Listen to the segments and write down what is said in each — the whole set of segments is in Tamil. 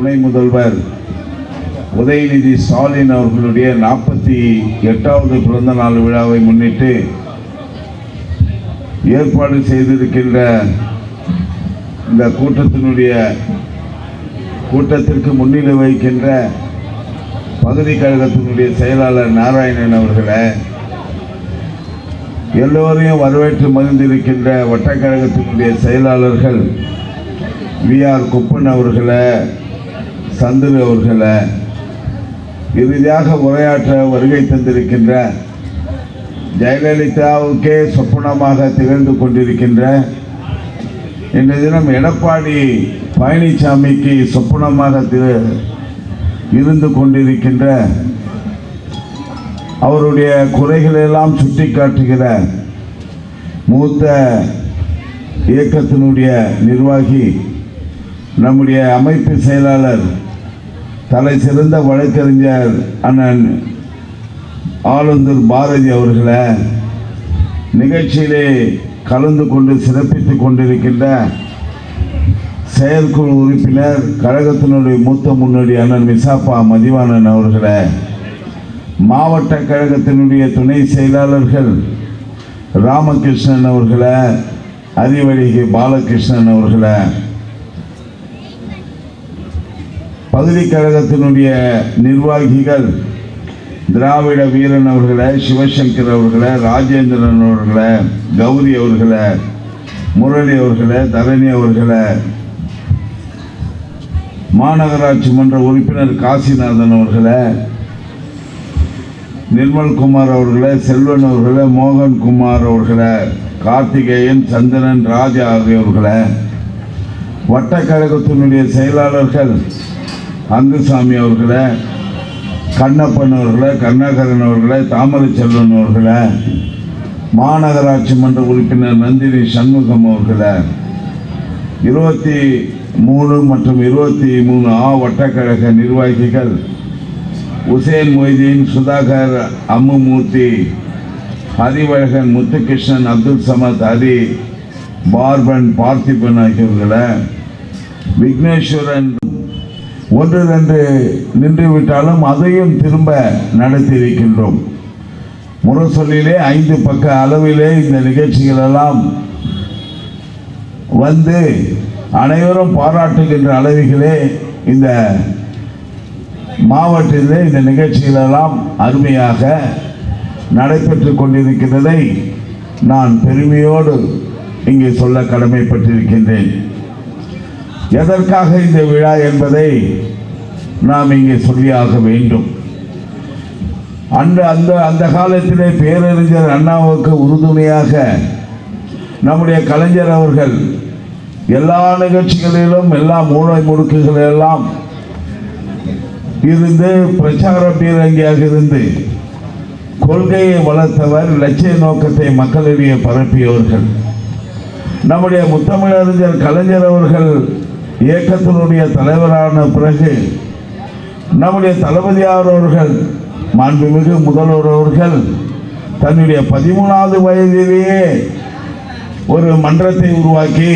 துணை முதல்வர் உதயநிதி ஸ்டாலின் அவர்களுடைய நாற்பத்தி எட்டாவது பிறந்த நாள் விழாவை முன்னிட்டு ஏற்பாடு செய்திருக்கின்ற இந்த கூட்டத்தினுடைய கூட்டத்திற்கு முன்னிலை வகிக்கின்ற பகுதி கழகத்தினுடைய செயலாளர் நாராயணன் அவர்களை எல்லோரையும் வரவேற்று மகிழ்ந்திருக்கின்ற வட்டக்கழகத்தினுடைய செயலாளர்கள் வி ஆர் குப்பன் அவர்களை சந்துரு அவர்களை இறுதியாக உரையாற்ற வருகை தந்திருக்கின்ற ஜெயலலிதாவுக்கே சொப்பனமாக திகழ்ந்து கொண்டிருக்கின்ற இன்றைய தினம் எடப்பாடி பழனிசாமிக்கு சொப்பனமாக இருந்து கொண்டிருக்கின்ற அவருடைய குறைகளெல்லாம் சுட்டிக்காட்டுகிற மூத்த இயக்கத்தினுடைய நிர்வாகி நம்முடைய அமைப்பு செயலாளர் தலை சிறந்த வழக்கறிஞர் அண்ணன் ஆளுந்தூர் பாரதி அவர்களை நிகழ்ச்சியிலே கலந்து கொண்டு சிறப்பித்துக் கொண்டிருக்கின்ற செயற்குழு உறுப்பினர் கழகத்தினுடைய மூத்த முன்னோடி அண்ணன் மிசாப்பா மதிவாணன் அவர்களை மாவட்ட கழகத்தினுடைய துணை செயலாளர்கள் ராமகிருஷ்ணன் அவர்களை அறிவழகி பாலகிருஷ்ணன் அவர்களை பல்கலைக்கழகத்தினுடைய கழகத்தினுடைய நிர்வாகிகள் திராவிட வீரன் அவர்களை சிவசங்கர் அவர்களை ராஜேந்திரன் அவர்களை கௌரி அவர்களை முரளி அவர்களை தரணி அவர்களை மாநகராட்சி மன்ற உறுப்பினர் காசிநாதன் அவர்களை நிர்மல்குமார் அவர்களை செல்வன் அவர்களை மோகன்குமார் அவர்களை கார்த்திகேயன் சந்திரன் ராஜா ஆகியோர்களை வட்டக்கழகத்தினுடைய செயலாளர்கள் அங்குசாமி அவர்களை கண்ணப்பன் அவர்களை கருணாகரன் அவர்களை தாமரை செல்வன் அவர்களை மாநகராட்சி மன்ற உறுப்பினர் நந்தினி சண்முகம் அவர்களை இருபத்தி மூணு மற்றும் இருபத்தி மூணு ஆ வட்டக்கழக நிர்வாகிகள் உசேன் மொய்தீன் சுதாகர் அம்முமூர்த்தி ஹரிவழகன் முத்துகிருஷ்ணன் அப்துல் சமத் ஹரி பார்பன் பார்த்திபன் ஆகியோர்களை விக்னேஸ்வரன் ஒன்று ரெண்டு அதையும் திரும்ப நடத்தி இருக்கின்றோம் முரசொலிலே ஐந்து பக்க அளவிலே இந்த நிகழ்ச்சிகள் எல்லாம் வந்து அனைவரும் பாராட்டுகின்ற அளவிகளே இந்த மாவட்டத்திலே இந்த நிகழ்ச்சிகளெல்லாம் அருமையாக நடைபெற்று கொண்டிருக்கிறதை நான் பெருமையோடு இங்கே சொல்ல கடமைப்பட்டிருக்கின்றேன். எதற்காக இந்த விழா என்பதை நாம் இங்கே சொல்லியாக வேண்டும். அன்று அந்த அந்த காலத்திலே பேரறிஞர் அண்ணாவுக்கு உறுதுணையாக நம்முடைய கலைஞர் அவர்கள் எல்லா நிகழ்ச்சிகளிலும் எல்லா மூளை முடுக்குகளெல்லாம் இருந்து பிரச்சார பீரங்கியாக இருந்து கொள்கையை வளர்த்தவர் லட்சிய நோக்கத்தை மக்களிடையே பரப்பியவர்கள். நம்முடைய முத்தமிழறிஞர் கலைஞர் அவர்கள் இயக்கத்தினுடைய தலைவரான பிறகு நம்முடைய தளபதியார் அவர்கள் மாண்புமிகு முதல்வர் அவர்கள் தன்னுடைய பதிமூணாவது வயதிலேயே ஒரு மன்றத்தை உருவாக்கி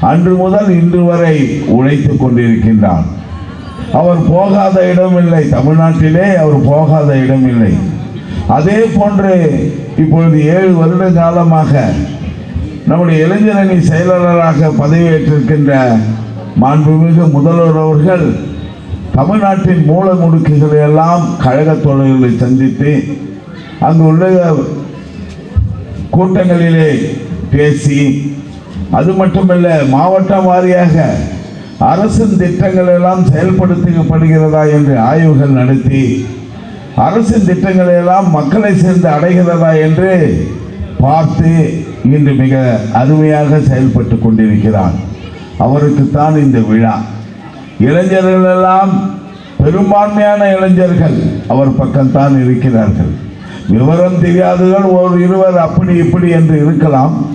அன்று முதல் இன்று வரை உழைத்து கொண்டிருக்கின்றார். அவர் போகாத இடமில்லை தமிழ்நாட்டிலே அவர் போகாத இடமில்லை அதே போன்று இப்பொழுது ஏழு வருட காலமாக நம்முடைய இளைஞரணி செயலாளராக பதவியேற்றிருக்கின்ற மாண்புமிகு முதல்வர் அவர்கள் தமிழ்நாட்டின் மூல முடுக்குகளை எல்லாம் கழக தோழர்களை சந்தித்து அங்கு உள்ள கூட்டங்களிலே பேசி அது மட்டுமல்ல மாவட்டம் வாரியாக அரசின் திட்டங்கள் எல்லாம் செயல்படுத்தப்படுகிறதா என்று ஆய்வுகள் நடத்தி அரசின் திட்டங்களை எல்லாம் மக்களை சேர்ந்து அடைகிறதா என்று பார்த்து இன்று மிக அருமையாக செயல்பட்டு கொண்டிருக்கிறான் அவருக்குத்தான் இந்த விழா. இளைஞர்கள் எல்லாம் பெரும்பான்மையான இளைஞர்கள் அவர் பக்கம்தான் இருக்கிறார்கள். விவரம் தெரியாதவர்கள் ஒரு இருவர் அப்படி இப்படி என்று இருக்கலாம்.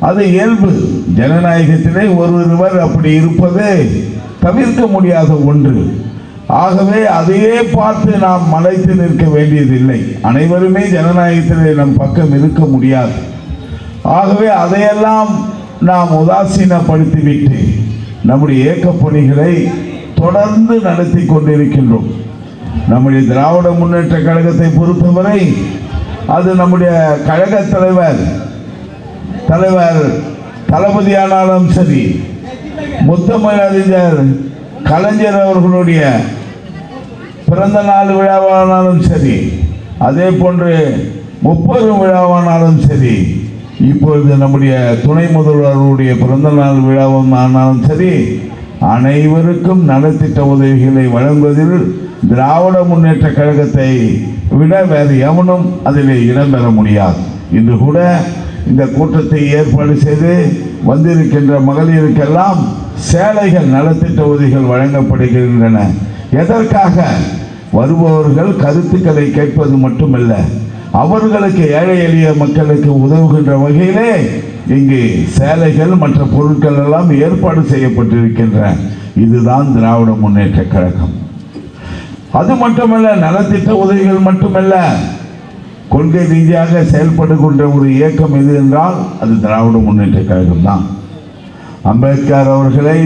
அது இயல்பு. ஜனநாயகத்திலே ஒரு இருவர் அப்படி இருப்பது தவிர்க்க முடியாத ஒன்று. ஆகவே அதையே பார்த்து நாம் மலைத்து நிற்க வேண்டியதில்லை. அனைவருமே ஜனநாயகத்திலே நம் பக்கம் இருக்க முடியாது. ஆகவே அதையெல்லாம் நாம் உதாசீனப்படுத்திவிட்டு நம்முடைய இயக்கப் பணிகளை தொடர்ந்து நடத்தி கொண்டிருக்கின்றோம். நம்முடைய திராவிட முன்னேற்ற கழகத்தை பொறுத்தவரை அது நம்முடைய கழக தலைவர் தலைவர் தளபதியானாலும் சரி முத்தமிழ் அறிஞர் கலைஞர் அவர்களுடைய பிறந்த நாள் விழாவானாலும் சரி அதே போன்று முப்பது விழாவானாலும் சரி இப்பொழுது நம்முடைய துணை முதல்வருடைய பிறந்த நாள் விழாவும் ஆனாலும் சரி அனைவருக்கும் நலத்திட்ட உதவிகளை வழங்குவதில் திராவிட முன்னேற்ற கழகத்தை விட வேறு எவனும் அதில் இடம்பெற முடியாது. இன்று கூட இந்த கூட்டத்தை ஏற்பாடு செய்து வந்திருக்கின்ற மகளிருக்கெல்லாம் சேலைகள் நலத்திட்ட உதவிகள் வழங்கப்படுகின்றன. எதற்காக? வருபவர்கள் கருத்துக்களை கேட்பது மட்டுமல்ல. அவர்களுக்கு ஏழை எளிய மக்களுக்கு உதவுகின்ற வகையிலே இங்கு சேலைகள் மற்ற பொருட்கள் எல்லாம் ஏற்பாடு செய்யப்பட்டிருக்கின்றன. இதுதான் திராவிட முன்னேற்ற கழகம். அது மட்டுமல்ல நலத்திட்ட உதவிகள் மட்டுமல்ல கொள்கை ரீதியாக செயல்படுகின்ற ஒரு இயக்கம் எது என்றால் அது திராவிட முன்னேற்ற கழகம் தான் அம்பேத்கர் அவர்களை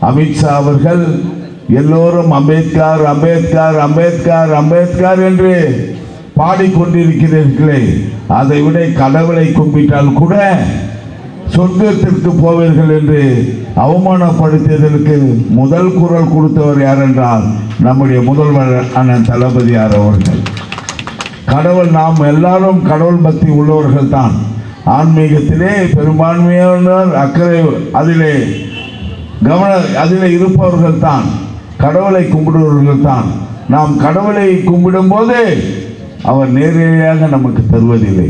அமித்ஷா அவர்கள் எல்லோரும் அம்பேத்கர் அம்பேத்கர் அம்பேத்கர் அம்பேத்கர் என்று பாடிக்கொண்டிருக்கிறீர்களே. அதை விட கடவுளை கும்பிட்டால் கூட சொர்க்கத்திற்கு போவீர்கள் என்று அவமானப்படுத்தியதற்கு முதல் குரல் கொடுத்தவர் யார் என்றால் நம்முடைய முதல்வர் அண்ணன் தளபதியார் அவர்கள். கடவுள் நாம் எல்லாரும் கடவுள் பக்தி உள்ளவர்கள் தான். ஆன்மீகத்திலே பெரும்பான்மையானவர் அக்கறை அதிலே கவன அதிலே இருப்பவர்கள் தான். கடவுளை கும்பிடுபவர்கள் தான். நாம் கடவுளை கும்பிடும்போது அவர் நேரடியாக நமக்கு தருவதில்லை.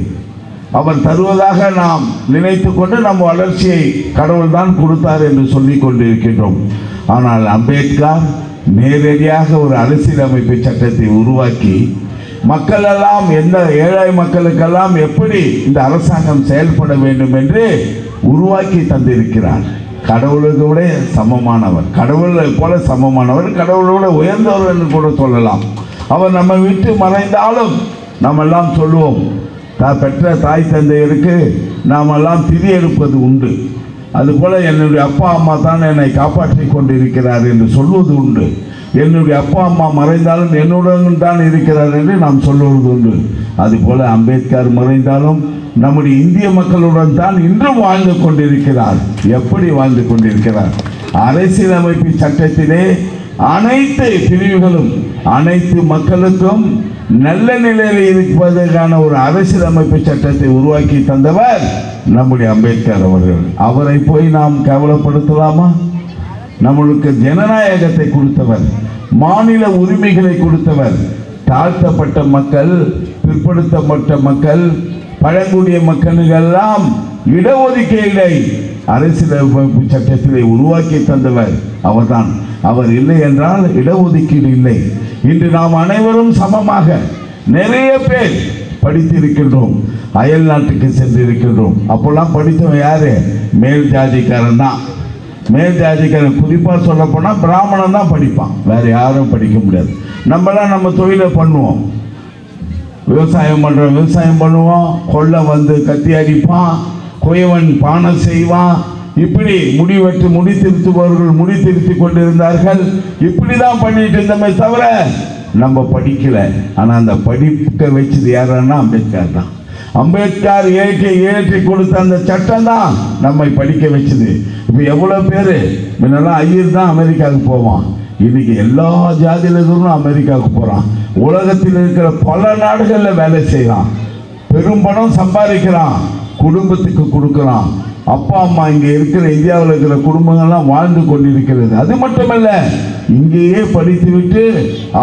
அவர் தருவதாக நாம் நினைத்து கொண்டு நம் வளர்ச்சியை கடவுள் தான் கொடுத்தார் என்று சொல்லிக் கொண்டிருக்கின்றோம். ஆனால் அம்பேத்கர் நேரடியாக ஒரு அரசியலமைப்பு சட்டத்தை உருவாக்கி மக்களெல்லாம் எந்த ஏழை மக்களுக்கெல்லாம் எப்படி இந்த அரசாங்கம் செயல்பட வேண்டும் என்று உருவாக்கி தந்திருக்கிறார். கடவுளுக்கு விட சமமானவர் கடவுளை போல சமமானவர் கடவுளோட உயர்ந்தவர் என்று கூட சொல்லலாம். அவர் நம்ம விட்டு மறைந்தாலும் நாம் எல்லாம் சொல்லுவோம் தான் பெற்ற தாய் தந்தையருக்கு நாம் எல்லாம் திரி எடுப்பது உண்டு. அதுபோல் என்னுடைய அப்பா அம்மா தான் என்னை காப்பாற்றி கொண்டிருக்கிறார் என்று சொல்வது உண்டு. என்னுடைய அப்பா அம்மா மறைந்தாலும் என்னுடன் தான் இருக்கிறார் என்று நாம் சொல்லுவது உண்டு. அதுபோல் அம்பேத்கர் மறைந்தாலும் நம்முடைய இந்திய மக்களுடன் தான் இன்றும் வாழ்ந்து கொண்டிருக்கிறார். எப்படி வாழ்ந்து கொண்டிருக்கிறார்? அரசியலமைப்பு சட்டத்திலே அனைத்து பிரிவுகளும் அனைத்து மக்களுக்கும் நல்ல நிலையில் இருப்பதற்கான ஒரு அரசியலமைப்பு சட்டத்தை உருவாக்கி தந்தவர் நம்முடைய அம்பேத்கர் அவர்கள். அவரை போய் நாம் கவலைப்படுத்தலாமா? நம்மளுக்கு ஜனநாயகத்தை கொடுத்தவர் மாநில உரிமைகளை கொடுத்தவர் தாழ்த்தப்பட்ட மக்கள் பிற்படுத்தப்பட்ட மக்கள் பழங்குடிய மக்களுக்கெல்லாம் இடஒதுக்கீடை அரசியலமைப்பு சட்டத்திலே உருவாக்கி தந்தவர் அவர்தான். அவர் இல்லை என்றால் இடஒதுக்கீடு இல்லை. இன்று நாம் அனைவரும் சமமாக நிறைய பேர் படித்திருக்கின்றோம். அயல் நாட்டுக்கு சென்றிருக்கின்றோம். அப்போல்லாம் படித்தவன் யாரு? மேல் ஜாதிக்காரன் தான். மேல் ஜாதிக்காரன் குறிப்பாக சொல்ல போனால் பிராமணன் தான் படிப்பான். வேற யாரும் படிக்க முடியாது. நம்மளாம் நம்ம தொழிலை பண்ணுவோம். விவசாயம் பண்ணுறோம் விவசாயம் பண்ணுவோம் கொள்ளை வந்து கத்தி அடிப்பான். குயவன் பானை செய்வான். இப்படி முடி வெட்டு முடி திருத்துபவர்கள் முடி திருத்தி கொண்டிருந்தார்கள். இப்படி தான் பண்ணிட்டு இருந்தோமே தவிர நம்ம படிக்கல. ஆனால் அந்த படிக்க வச்சது யாருன்னா அம்பேத்கர் தான். அம்பேத்கர் ஏற்றி ஏற்றி கொடுத்த அந்த சட்டம் தான் நம்மை படிக்க வச்சது. இப்போ எவ்வளோ பேர்? முன்னெல்லாம் ஐயர் தான் அமெரிக்காவுக்கு போவான். இன்னைக்கு எல்லா ஜாதியிலும் அமெரிக்காவுக்கு போகிறான் உலகத்தில் இருக்கிற பல நாடுகளில் வேலை செய்கிறான் பெரும் பணம் சம்பாதிக்கிறான். குடும்பத்துக்கு கொடுக்குறான். அப்பா அம்மா இங்கே இருக்கிற இந்தியாவில் இருக்கிற குடும்பங்கள்லாம் வாழ்ந்து கொண்டிருக்கிறது. அது மட்டுமல்ல இங்கேயே படித்துவிட்டு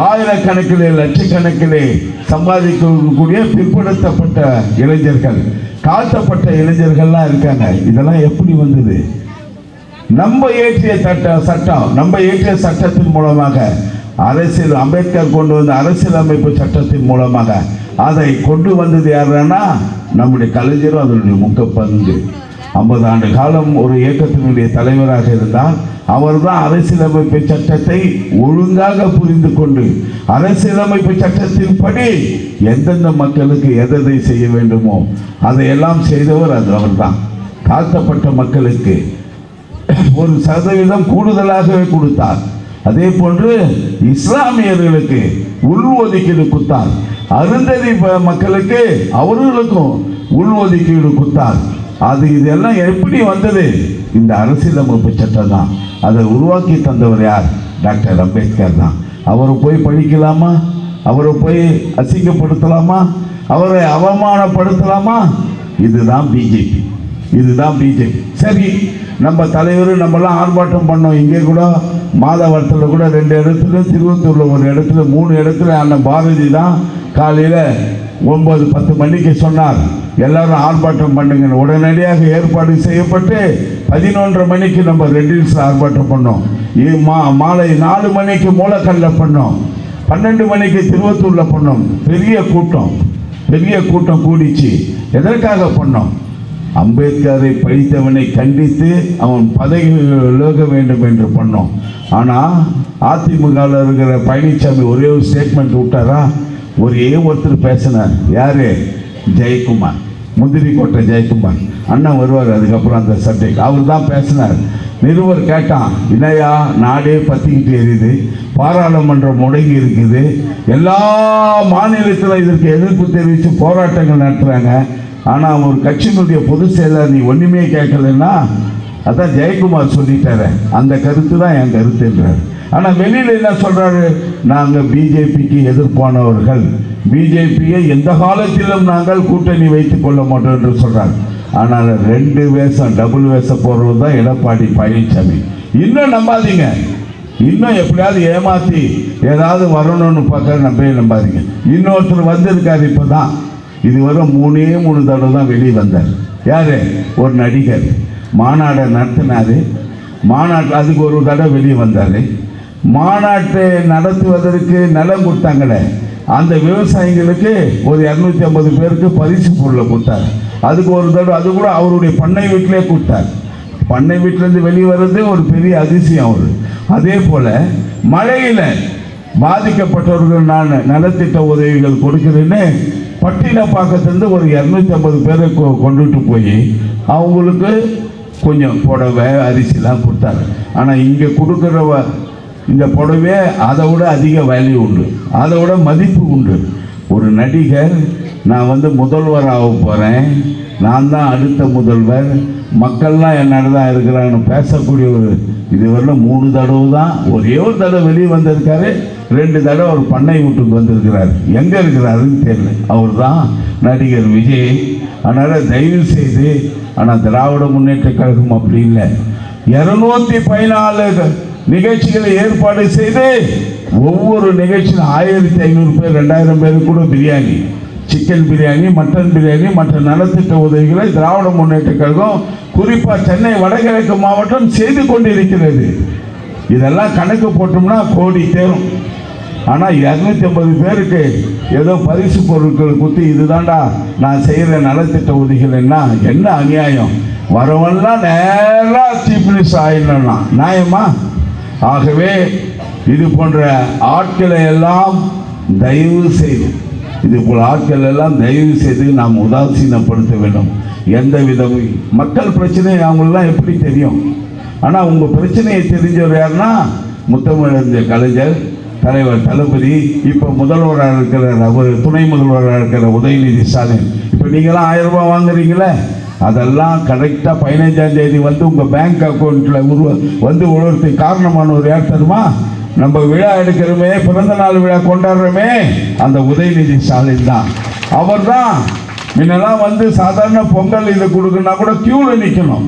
ஆயிரக்கணக்கிலே லட்சக்கணக்கிலே சம்பாதிக்கக்கூடிய பிற்படுத்தப்பட்ட இளைஞர்கள் தாழ்த்தப்பட்ட இளைஞர்கள்லாம் இருக்காங்க. இதெல்லாம் எப்படி வந்தது? நம்ம இயற்றிய சட்ட சட்டம் நம்ம இயற்றிய சட்டத்தின் மூலமாக அரசியல் அம்பேத்கர் கொண்டு வந்த அரசியலமைப்பு சட்டத்தின் மூலமாக அதை கொண்டு வந்தது யாருன்னா நம்முடைய கலைஞரும் அதனுடைய முக்க பங்கு ஐம்பது ஆண்டு காலம் ஒரு இயக்கத்தினுடைய தலைவராக இருந்தால் அவர்தான் அரசியலமைப்பு சட்டத்தை ஒழுங்காக புரிந்து கொண்டு அரசியலமைப்பு சட்டத்தின்படி எந்தெந்த மக்களுக்கு எதை செய்ய வேண்டுமோ அதையெல்லாம் செய்தவர் அது அவர்தான். தாழ்த்தப்பட்ட மக்களுக்கு ஒரு சதவீதம் கூடுதலாகவே கொடுத்தார். அதே போன்று இஸ்லாமியர்களுக்கு உள்ஒதுக்கீடு கொடுத்தார். அருந்ததி ப- மக்களுக்கு அவர்களுக்கும் உள்ஒதுக்கீடு குத்தார் அது இதெல்லாம் எப்படி வந்தது? இந்த அரசியலமைப்பு சட்டம் தான். அதை உருவாக்கி தந்தவர் யார்? டாக்டர் அம்பேத்கர் தான். அவரை போய் படிக்கலாமா அவரை போய் அசிங்கப்படுத்தலாமா? அவரை அவமானப்படுத்தலாமா? இதுதான் பிஜேபி. இதுதான் பிஜேபி. சரி நம்ம தலைவர் நம்மலாம் ஆர்ப்பாட்டம் பண்ணோம். இங்கே கூட மாதவரத்தில் கூட ரெண்டு இடத்துல திருவத்தூரில் ஒரு இடத்துல மூணு இடத்துல அண்ணன் பாரதி தான் காலையில் ஒன்பது பத்து மணிக்கு சொன்னார் எல்லாரும் ஆர்ப்பாட்டம் பண்ணுங்க உடனடியாக ஏற்பாடு செய்யப்பட்டு பதினொன்றரை மணிக்கு நம்ம ரெட்டில்ஸ் ஆர்ப்பாட்டம் பண்ணோம். மா மாலை நாலு மணிக்கு மூலக்கல்ல பண்ணோம். பன்னெண்டு மணிக்கு திருவத்தூரில் பண்ணோம். பெரிய கூட்டம். பெரிய கூட்டம் கூடிச்சு. எதற்காக பண்ணோம்? அம்பேத்கரை படித்தவனை கண்டித்து அவன் பதவி விலக வேண்டும் என்று பண்ணோம். ஆனால் அதிமுகவில் இருக்கிற பழனிசாமி ஒரே ஒரு ஸ்டேட்மெண்ட் விட்டாரா? ஒரே ஒருத்தர் பேசினார். யாரு? ஜெயக்குமார். முந்திரி கோட்டை ஜெயக்குமார். அண்ணன் வருவார் அதுக்கப்புறம் அந்த சப்ஜெக்ட் அவர் தான் பேசினார். நிருபர் கேட்டான் இணையா நாடே பத்திக்கிட்டு எரியுது. பாராளுமன்றம் முடங்கி இருக்குது. எல்லா மாநிலத்தில் இதற்கு எதிர்ப்பு தெரிவித்து போராட்டங்கள் நடத்துகிறாங்க ஆனால் ஒரு கட்சியினுடைய பொதுச் செயலர் நீ ஒன்றுமே கேட்கலன்னா அதான் ஜெயக்குமார் சொல்லிட்டாரு. அந்த கருத்து தான் என் கருத்துன்றார். ஆனால் வெளியில் என்ன சொல்கிறாரு நாங்கள் பிஜேபிக்கு எதிர்ப்பானவர்கள். பிஜேபியை எந்த காலத்திலும் நாங்கள் கூட்டணி வைத்துக் கொள்ள மாட்டோம் என்று சொல்கிறார் ஆனால் ரெண்டு வேஷம் டபுள் வேஷம் போடுறது தான் எடப்பாடி பழனிசாமி இன்னும் நம்பாதீங்க. இன்னும் எப்படியாவது ஏமாத்தி ஏதாவது வரணும்னு பார்க்க நம்பவே நம்பாதீங்க. இன்னொருத்தர் வந்திருக்காரு இப்போ தான் இதுவரை மூணே மூணு தடவை தான் வெளியே வந்தார். யார்? ஒரு நடிகர். மாநாடை நடத்தினார். மாநாட்டில் அதுக்கு ஒரு தடவை வெளியே வந்தார். மாநாட்டை நடத்துவதற்கு நிலம் கொடுத்தாங்களே. அந்த விவசாயிகளுக்கு ஒரு இரநூத்தி ஐம்பது பேருக்கு பரிசு பொருளை கொடுத்தார். அதுக்கு ஒரு தடவை அது கூட அவருடைய பண்ணை வீட்டிலே கொடுத்தார். பண்ணை வீட்டிலேருந்து வெளியே வர்றது ஒரு பெரிய அதிசயம் அவர். அதே போல் மழையில் பாதிக்கப்பட்டவர்கள் நான் நலத்திட்ட உதவிகள் கொடுக்குறேன்னு பட்டினப்பாக்கத்துலேருந்து ஒரு இரநூத்தி ஐம்பது பேரை கொ- கொண்டுட்டு போய் அவங்களுக்கு கொஞ்சம் புடவை அரிசிலாம் கொடுத்தாரு ஆனால் இங்கே கொடுக்குறவ இந்த புடவை அதை விட அதிக வேல்யூ உண்டு. அதை விட மதிப்பு உண்டு. ஒரு நடிகர் நான் வந்து முதல்வர் ஆக போகிறேன் நான் தான் அடுத்த முதல்வர். மக்கள்லாம் என்னோட தான் இருக்கிறாங்கன்னு பேசக்கூடிய ஒரு இதுவரையில் மூணு தடவை தான் ஒரே ஒரு தடவை வெளியே வந்திருக்காரு. ரெண்டு தடவை ஒரு பண்ணை வீட்டுக்கு வந்திருக்கிறார். எங்கே இருக்கிறாருன்னு தெரியல. அவர் தான் நடிகர் விஜய். அதனால் தயவு செய்து ஆனால் திராவிட முன்னேற்ற கழகம் அப்படி இல்லை. இரநூத்தி பதினாலு நிகழ்ச்சிகளை ஏற்பாடு செய்து ஒவ்வொரு நிகழ்ச்சியிலும் ஆயிரத்தி ஐநூறு பேர் ரெண்டாயிரம் பேர் கூட பிரியாணி சிக்கன் பிரியாணி மட்டன் பிரியாணி மற்ற நலத்திட்ட உதவிகளை திராவிட முன்னேற்ற கழகம் குறிப்பாக சென்னை வடகிழக்கு மாவட்டம் செய்து கொண்டிருக்கிறது. இதெல்லாம் கணக்கு போட்டோம்னா கோடி தேரும். ஆனால் இரநூத்தி ஐம்பது பேருக்கு ஏதோ பரிசு பொருட்கள் குத்தி இதுதான்டா நான் செய்கிற நலத்திட்ட உதவிகள்னா என்ன? அநியாயம்? வரவெல்லாம் நேராக சீஃப் மினிஸ்டர் ஆயிடலாம் நியாயமா? ஆகவே இது போன்ற ஆட்களை எல்லாம் தயவு செய்து இது போல் ஆட்கள் எல்லாம் தயவு செய்து நாம் உதாசீனப்படுத்த வேண்டும். எந்த விதம் மக்கள் பிரச்சனை அவங்களெல்லாம் எப்படி தெரியும்? ஆனால் உங்கள் பிரச்சனையை தெரிஞ்சவர் யாருன்னா முத்தமிழறிஞர் கலைஞர் தலைவர் தளபதி இப்போ முதல்வராக இருக்கிற அவர் துணை முதல்வராக இருக்கிற உதயநிதி ஸ்டாலின். இப்போ நீங்களாம் ஆயிரம் ரூபாய் வாங்குறீங்களே? அதெல்லாம் கரெக்டாக பதினைஞ்சாம் தேதி வந்து உங்கள் பேங்க் அக்கௌண்ட்டில் உருவ வந்து உழுவதுக்கு காரணமானவர் யார் தருமா நம்ம விழா எடுக்கிறோமே பிறந்த நாள் விழா கொண்டாடுறோமே அந்த உதயநிதி ஸ்டாலின் தான். அவர் தான் முன்னெல்லாம் வந்து சாதாரண பொங்கல் இது கொடுக்குன்னா கூட க்யூவில் நிற்கணும்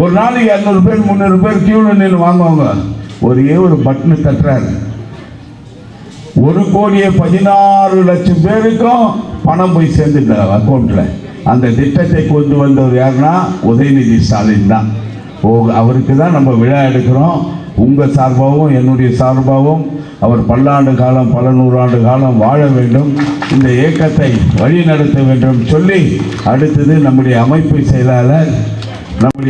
ஒரு நாளைக்கு இரநூறு பேர் முந்நூறு பேர் க்யூவில் நின்று வாங்குவாங்க. ஒரே ஒரு பட்டனு தட்டுறாரு. ஒரு கோடியே பதினாறு லட்சம் பேருக்கும் பணம் போய் சேர்ந்துட்ட அக்கௌண்ட்ல அந்த திட்டத்தை கொண்டு வந்தவர் யாருன்னா உதயநிதி ஸ்டாலின் தான். ஓ அவருக்கு தான் நம்ம விழா எடுக்கிறோம். உங்கள் சார்பாகவும் என்னுடைய சார்பாகவும் அவர் பல்லாண்டு காலம் பல நூறாண்டு காலம் வாழ வேண்டும். இந்த இயக்கத்தை வழி நடத்த வேண்டும் சொல்லி அடுத்தது நம்முடைய அமைப்பு செயலாளர் நம்முடைய